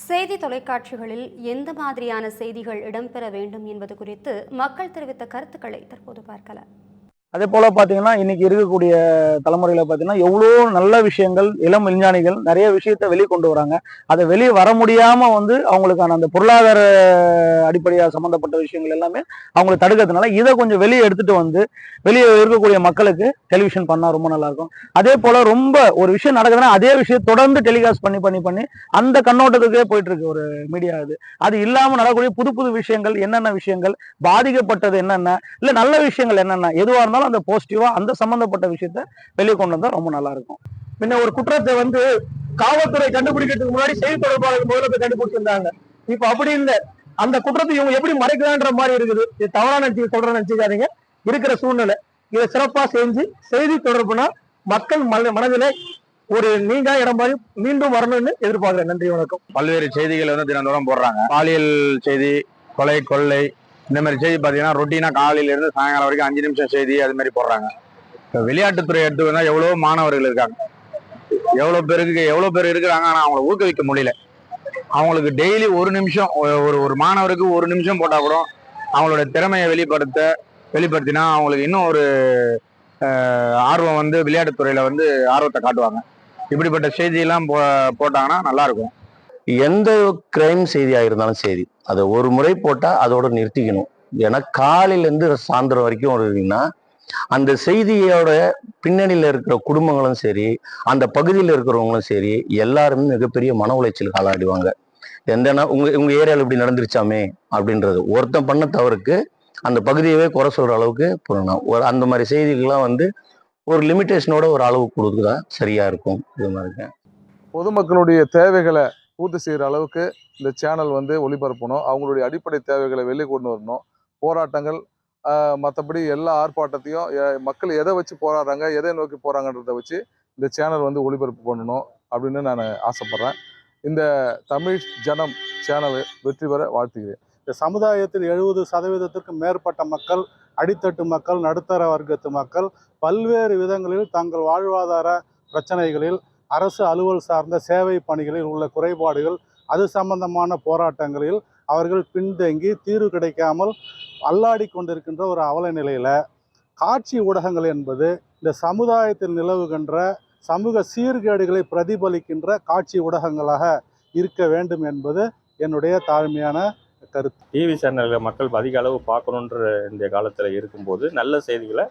செய்தி தொலைக்காட்சிகளில் எந்த மாதிரியான செய்திகள் இடம்பெற வேண்டும் என்பது குறித்து மக்கள் தெரிவித்த கருத்துக்களை தற்போது பார்க்கலாம். அதே போல பாத்தீங்கன்னா இன்னைக்கு இருக்கக்கூடிய தலைமுறையில பாத்தீங்கன்னா எவ்வளோ நல்ல விஷயங்கள் இளம் விஞ்ஞானிகள் நிறைய விஷயத்த வெளியே கொண்டு வராங்க. அதை வெளியே வர முடியாம வந்து அவங்களுக்கான அந்த பொருளாதார அடிப்படையாக சம்பந்தப்பட்ட விஷயங்கள் எல்லாமே அவங்களை தடுக்கிறதுனால இதை கொஞ்சம் வெளியே எடுத்துட்டு வந்து வெளியே இருக்கக்கூடிய மக்களுக்கு டெலிவிஷன் பண்ணா ரொம்ப நல்லா இருக்கும். அதே போல ரொம்ப ஒரு விஷயம் நடக்குதுன்னா அதே விஷயம் தொடர்ந்து டெலிகாஸ்ட் பண்ணி பண்ணி பண்ணி அந்த கண்ணோட்டத்துக்கே போயிட்டு இருக்கு ஒரு மீடியா இது. அது இல்லாமல் நடக்கக்கூடிய புது புது விஷயங்கள் என்னென்ன விஷயங்கள் பாதிக்கப்பட்டது என்னென்ன இல்லை நல்ல விஷயங்கள் என்னென்ன எதுவாக இருந்தாலும் அந்த பாசிட்டிவா அந்த சம்பந்தப்பட்ட விஷயத்த வெளியே கொண்டு வந்தா ரொம்ப நல்லா இருக்கும். முன்ன ஒரு குற்றத்தை வந்து காவல்துறை கண்டுபிடிக்கிறதுக்கு முன்னாடி செய்தி தொடர்பாளர்கள் முதல்ல போய் கண்டுபிடிச்சிருந்தாங்க. இப்ப அப்படி இல்லை. அந்த குற்றத்தை இவங்க எப்படி மறைக்கலான்ற மாதிரி இருக்குது. இது தவறா நினைச்சு சொல்ற நினைச்சுக்காதீங்க. இருக்கிற சூழ்நிலை. இதை சிறப்பா செஞ்சு செய்தி தொடர்புனா மக்கள் மன மனதில ஒரு நீங்க இடம் மாதிரி மீண்டும் வரணும்னு எதிர்பார்க்கிறேன். நன்றி வணக்கம். பல்வேறு செய்திகள் வந்து தினந்தோறும் போடுறாங்க. பாலியல் செய்தி கொலை கொள்ளை இந்த மாதிரி செய்தி பார்த்தீங்கன்னா ரொட்டீனாக காலையிலேருந்து சாயங்காலம் வரைக்கும் அஞ்சு நிமிஷம் செய்தி அது மாதிரி போடுறாங்க. இப்போ விளையாட்டுத்துறை எடுத்து வந்தால் எவ்வளோ மாணவர்கள் இருக்காங்க? எவ்வளோ பேருக்கு எவ்வளோ பேர் இருக்கிறாங்க? ஆனால் அவங்கள ஊக்குவிக்க முடியல. அவங்களுக்கு டெய்லி ஒரு நிமிஷம் ஒரு ஒரு மாணவருக்கு ஒரு நிமிஷம் போட்டால் கூட அவங்களோட திறமையை வெளிப்படுத்த வெளிப்படுத்தினா அவங்களுக்கு இன்னும் ஒரு ஆர்வம் வந்து விளையாட்டுத்துறையில் வந்து ஆர்வத்தை காட்டுவாங்க. இப்படிப்பட்ட செய்தியெல்லாம் போ போட்டாங்கன்னா நல்லாயிருக்கும் எந்த கிரைம் செய்தியாக இருந்தாலும் சரி அதை ஒரு முறை போட்டால் அதோட நிறுத்திக்கணும். ஏன்னா காலையிலேருந்து சாயந்தரம் வரைக்கும் வருவீங்கன்னா அந்த செய்தியோட பின்னணியில் இருக்கிற குடும்பங்களும் சரி அந்த பகுதியில் இருக்கிறவங்களும் சரி எல்லாருமே மிகப்பெரிய மன உளைச்சலுக்கு காலாடிவாங்க எந்த உங்க உங்க ஏரியாவில் இப்படி நடந்துருச்சாமே அப்படின்றது. ஒருத்தன் பண்ண தவறுக்கு அந்த பகுதியவே குறை சொல்ற அளவுக்கு பண்ணணும். ஒரு அந்த மாதிரி செய்திகள்லாம் வந்து ஒரு லிமிட்டேஷனோட ஒரு அளவு கொடுத்துதான் சரியா இருக்கும். இது மாதிரி பொதுமக்களுடைய தேவைகளை பூர்த்தி செய்கிற அளவுக்கு இந்த சேனல் வந்து ஒளிபரப்பணும். அவங்களுடைய அடிப்படை தேவைகளை வெளியே கொண்டு வரணும். போராட்டங்கள் மற்றபடி எல்லா ஆர்ப்பாட்டத்தையும் மக்கள் எதை வச்சு போராடுறாங்க எதை நோக்கி போகிறாங்கன்றத வச்சு இந்த சேனல் வந்து ஒளிபரப்பு பண்ணணும் அப்படின்னு நான் ஆசைப்பட்றேன். இந்த தமிழ் ஜனம் சேனல் வெற்றி பெற வாழ்த்துகிறேன். இந்த சமுதாயத்தில் எழுபது சதவீதத்திற்கும் மேற்பட்ட மக்கள் அடித்தட்டு மக்கள் நடுத்தர வர்க்கத்து மக்கள் பல்வேறு விதங்களில் தங்கள் வாழ்வாதார பிரச்சனைகளில் அரசு அலுவல் சார்ந்த சேவை பணிகளில் உள்ள குறைபாடுகள் அது சம்பந்தமான போராட்டங்களில் அவர்கள் பின்தங்கி தீர்வு கிடைக்காமல் அல்லாடி கொண்டிருக்கின்ற ஒரு அவல நிலையில் காட்சி ஊடகங்கள் என்பது இந்த சமுதாயத்தில் நிலவுகின்ற சமூக சீர்கேடுகளை பிரதிபலிக்கின்ற காட்சி ஊடகங்களாக இருக்க வேண்டும் என்பது என்னுடைய தாழ்மையான கருத்து. டிவி சேனலில் மக்கள் அதிக அளவு பார்க்கணுன்ற இந்த காலத்தில் இருக்கும்போது நல்ல செய்திகளை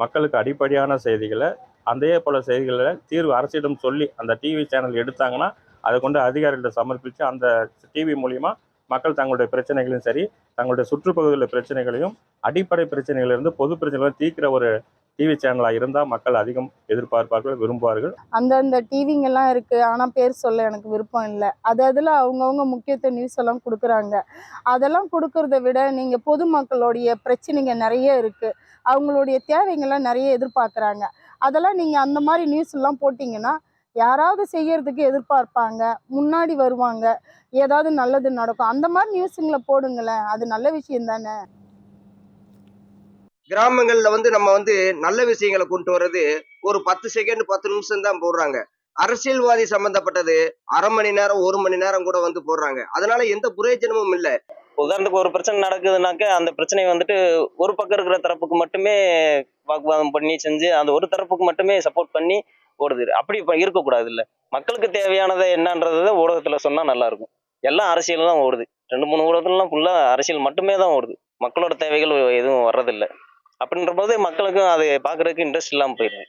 மக்களுக்கு அடிப்படையான செய்திகளை அதே போல செய்திகளில் தீர்வு அரசிடம் சொல்லி அந்த டிவி சேனல் எடுத்தாங்கன்னா அதை கொண்டு அதிகாரிகளை சமர்ப்பித்து அந்த டிவி மூலிமா மக்கள் தங்களுடைய பிரச்சனைகளையும் சரி தங்களுடைய சுற்றுப்பகுதியில் பிரச்சனைகளையும் அடிப்படை பிரச்சனைகளிலிருந்து பொது பிரச்சனைகளையும் தீர்க்கிற ஒரு டிவி சேனலாக இருந்தால் மக்கள் அதிகம் எதிர்பார்ப்பார்கள் விரும்புவார்கள். அந்தந்த டிவிங்கெல்லாம் இருக்குது ஆனால் பேர் சொல்ல எனக்கு விருப்பம் இல்லை. அது அதில் அவங்கவுங்க முக்கியத்துவ நியூஸ் எல்லாம் கொடுக்குறாங்க. அதெல்லாம் கொடுக்கறத விட நீங்கள் பொதுமக்களுடைய பிரச்சனைங்க நிறைய இருக்குது அவங்களுடைய தேவைங்கள்லாம் நிறைய எதிர்பார்க்குறாங்க. அதெல்லாம் நீங்கள் அந்த மாதிரி நியூஸ் எல்லாம் போட்டிங்கன்னா யாராவது செய்யறதுக்கு எதிர்பார்ப்பாங்க. முன்னாடி வருவாங்க. ஏதாவது நல்லது நடக்கும். அந்த மாதிரி நியூஸுங்களை போடுங்களேன். அது நல்ல விஷயம் தானே? கிராமங்கள்ல வந்து நம்ம வந்து நல்ல விஷயங்களை கொண்டு வர்றது ஒரு பத்து செகண்ட் பத்து நிமிஷம் தான் போடுறாங்க. அரசியல்வாதி சம்பந்தப்பட்டது அரை மணி நேரம் ஒரு மணி நேரம் கூட வந்து போடுறாங்க. அதனால எந்த பிரயோஜனமும் இல்லை. உதாரணத்துக்கு ஒரு பிரச்சனை நடக்குதுனாக்க அந்த பிரச்சனை வந்துட்டு ஒரு பக்கம் இருக்கிற தரப்புக்கு மட்டுமே வாக்குவாதம் பண்ணி செஞ்சு அந்த ஒரு தரப்புக்கு மட்டுமே சப்போர்ட் பண்ணி ஓடுது. அப்படி இப்போ இருக்கக்கூடாது இல்லை மக்களுக்கு தேவையானதை என்னன்றதை ஊடகத்தில் சொன்னால் நல்லா இருக்கும் எல்லாம் அரசியல் தான் ஓடுது. ரெண்டு மூணு ஊடகத்துலலாம் ஃபுல்லாக அரசியல் மட்டுமே தான் ஓடுது. மக்களோட தேவைகள் எதுவும் வர்றதில்லை. அப்படின்ற போது மக்களுக்கும் அது பார்க்கறதுக்கு இன்ட்ரெஸ்ட் இல்லாமல் போயிடுது.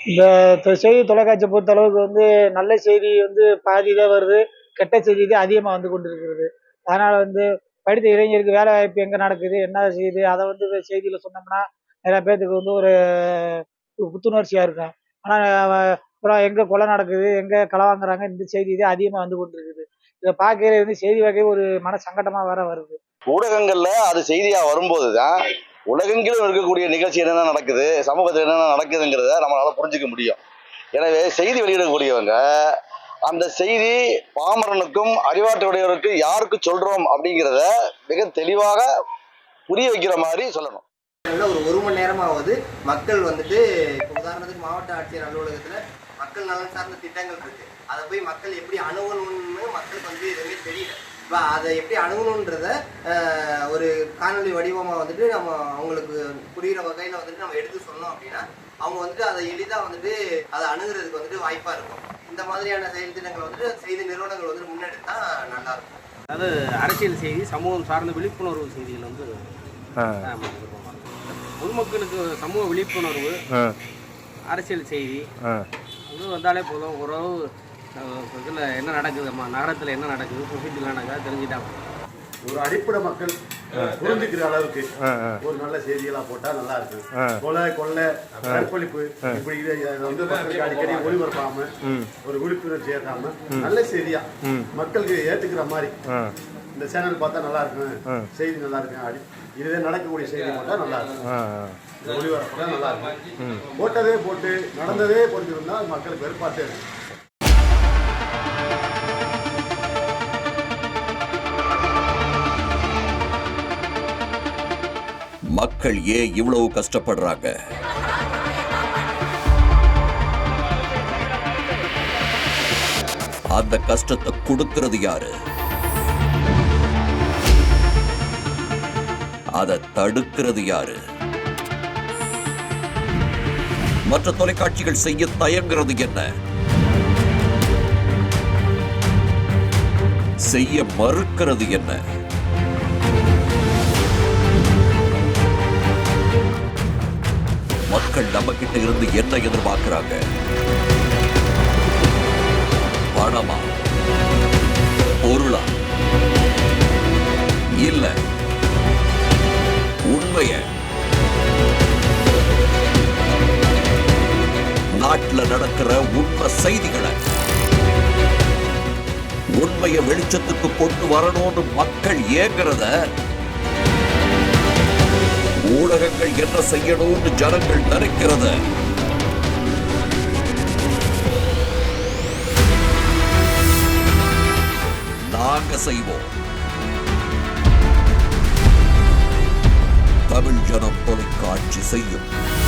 இந்த செய்தி தொலைக்காட்சியை பொறுத்த அளவுக்கு வந்து நல்ல செய்தி வந்து பாதி தான் வருது. கெட்ட செய்தி தான் அதிகமாக வந்து கொண்டு இருக்கிறது அதனால வந்து படித்த இளைஞருக்கு வேலை வாய்ப்பு எங்கே நடக்குது? என்ன செய்யுது அதை வந்து செய்தியில் சொன்னோம்னா நிறைய பேர்த்துக்கு வந்து ஒரு புத்துணர்ச்சியாக இருக்கும். ஆனால் அப்புறம் எங்கே கொலை நடக்குது? எங்கே களை வாங்குறாங்க? இந்த செய்தி தான் அதிகமாக வந்து கொண்டு இருக்குது இதை பார்க்கறது வந்து செய்தி வகை ஒரு மன சங்கடமாக வேற வருது. ஊடகங்கள்ல அது செய்தியா வரும்போது தான் உலகெங்கிலும் இருக்கக்கூடிய நிகழ்ச்சி என்னென்ன நடக்குது சமூகத்தில் என்னென்ன நடக்குதுங்கிறத நம்மளால் புரிஞ்சுக்க முடியும். எனவே செய்தி வெளியிடக்கூடியவங்க அந்த செய்தி பாமரனுக்கும் அறிவாற்றலுடையவருக்கு யாருக்கு சொல்கிறோம் அப்படிங்கிறத மிக தெளிவாக புரிய வைக்கிற மாதிரி சொல்லணும். ஒரு ஒரு மணி நேரமாவது மக்கள் வந்துட்டு இப்போ உதாரணத்துக்கு மாவட்ட ஆட்சியர் அலுவலகத்துல மக்கள் நலன் சார்ந்த திட்டங்கள் இருக்கு. அதை போய் மக்கள் எப்படி அணுகணும்னு மக்களுக்கு வந்து எதுவுமே தெரியல. இப்போ அதை எப்படி அணுகணுன்றத ஒரு காணொளி வடிவமாக வந்துட்டு நம்ம அவங்களுக்கு புரிகிற வகையில் வந்துட்டு நம்ம எடுத்து சொன்னோம் அப்படின்னா அவங்க வந்துட்டு அதை எளிதாக வந்துட்டு அதை அணுகிறதுக்கு வந்துட்டு வாய்ப்பாக இருக்கும். இந்த மாதிரியான செயல் திட்டங்களை வந்துட்டு செய்தி நிறுவனங்கள் வந்துட்டு முன்னெடுத்தா நல்லா இருக்கும். அதாவது அரசியல் செய்தி சமூகம் சார்ந்த விழிப்புணர்வு செய்திகள் வந்து. பொதுமக்களுக்கு சமூக விழிப்புணர்வு அரசியல் செய்தி அது வந்தாலே போதும். ஓரளவு இதில் என்ன நடக்குது நம்ம நகரத்தில் என்ன நடக்குது? சொசைட்டியில் நடக்குது தெரிஞ்சுட்டா. ஒரு அடிப்படை மக்கள் புரிஞ்சுக்கிற அளவுக்கு ஒரு நல்ல செய்திகளா போட்டா நல்லா இருக்கும். கொலை கொள்ளை கற்பழிப்பு இப்படி இதை வந்து மக்களுக்கு அடிக்கடி ஒளிபரப்பாம ஒரு விழிப்புணர்ச்சி ஏற்றாம நல்ல செய்தியா மக்களுக்கு ஏத்துக்கிற மாதிரி இந்த சேனல் பார்த்தா நல்லா இருக்கும். செய்தி நல்லா இருக்கும். அடி இதுவே நடக்கக்கூடிய செய்தி போட்டா நல்லா இருக்கும். இந்த ஒளிபரப்புனா நல்லா இருக்கும். போட்டதே போட்டு நடந்ததே போட்டுருந்தா மக்களுக்கு வெறுப்பாத்தே இருக்கும் மக்கள் ஏன் இவ்வளவு கஷ்டப்படுறாங்க? அந்த கஷ்டத்தை கொடுக்கிறது யாரு? அதை தடுக்கிறது யாரு? மற்ற தொலைக்காட்சிகள் செய்ய தயங்குறது என்ன? செய்ய மறுக்கிறது என்ன? மக்கள் நம்ம கிட்ட இருந்து என்ன எதிர்பார்க்கிறாங்க? பணமா? பொருளா? இல்ல உண்மைய? நாட்டுல நடக்கிற உண்மை செய்திகளை உண்மையை வெளிச்சத்துக்கு கொண்டு வரணும்னு மக்கள் ஏங்குறத ஊடகங்கள் என்ன செய்யணும்னு ஜனங்கள் நினைக்கிறது. நாங்க செய்வோம். தமிழ் ஜனம் தொலைக்காட்சி செய்யும்.